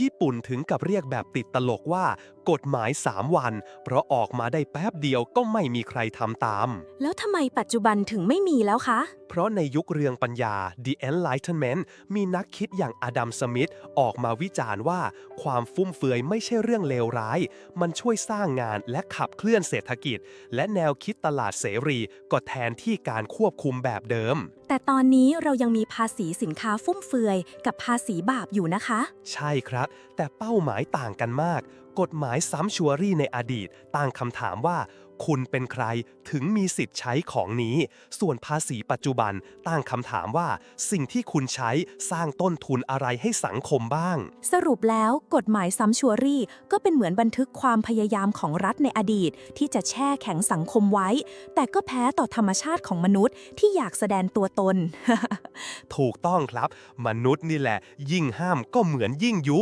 ญี่ปุ่นถึงกับเรียกแบบติดตลกว่ากฎหมาย 3 วัน เพราะออกมาได้แป๊บเดียวก็ไม่มีใครทำตาม แล้วทำไมปัจจุบันถึงไม่มีแล้วคะ เพราะในยุคเรืองปัญญา The Enlightenment มีนักคิดอย่างอดัมสมิธออกมาวิจารณ์ว่า ความฟุ่มเฟือยไม่ใช่เรื่องเลวร้าย มันช่วยสร้างงานและขับเคลื่อนเศรษฐกิจ และแนวคิดตลาดเสรีก็แทนที่การควบคุมแบบเดิม แต่ตอนนี้เรายังมีภาษีสินค้าฟุ่มเฟือย กับภาษีบาปอยู่นะคะ ใช่ครับ แต่เป้าหมายต่างกันมาก กฎหมายซ้ำชัวรี่ในอดีตตั้งคำถามว่า คุณเป็นใครถึงมีสิทธิ์ใช้ของนี้ ส่วนภาษีปัจจุบันตั้งคำถามว่า สิ่งที่คุณใช้สร้างต้นทุนอะไรให้สังคมบ้าง สรุปแล้วกฎหมายซัมชัวรี่ก็เป็นเหมือนบันทึกความพยายามของรัฐในอดีต ที่จะแช่แข็งสังคมไว้ แต่ก็แพ้ต่อธรรมชาติของมนุษย์ที่อยากแสดงตัวตน ถูกต้องครับ มนุษย์นี่แหละ ยิ่งห้ามก็เหมือนยิ่งยุ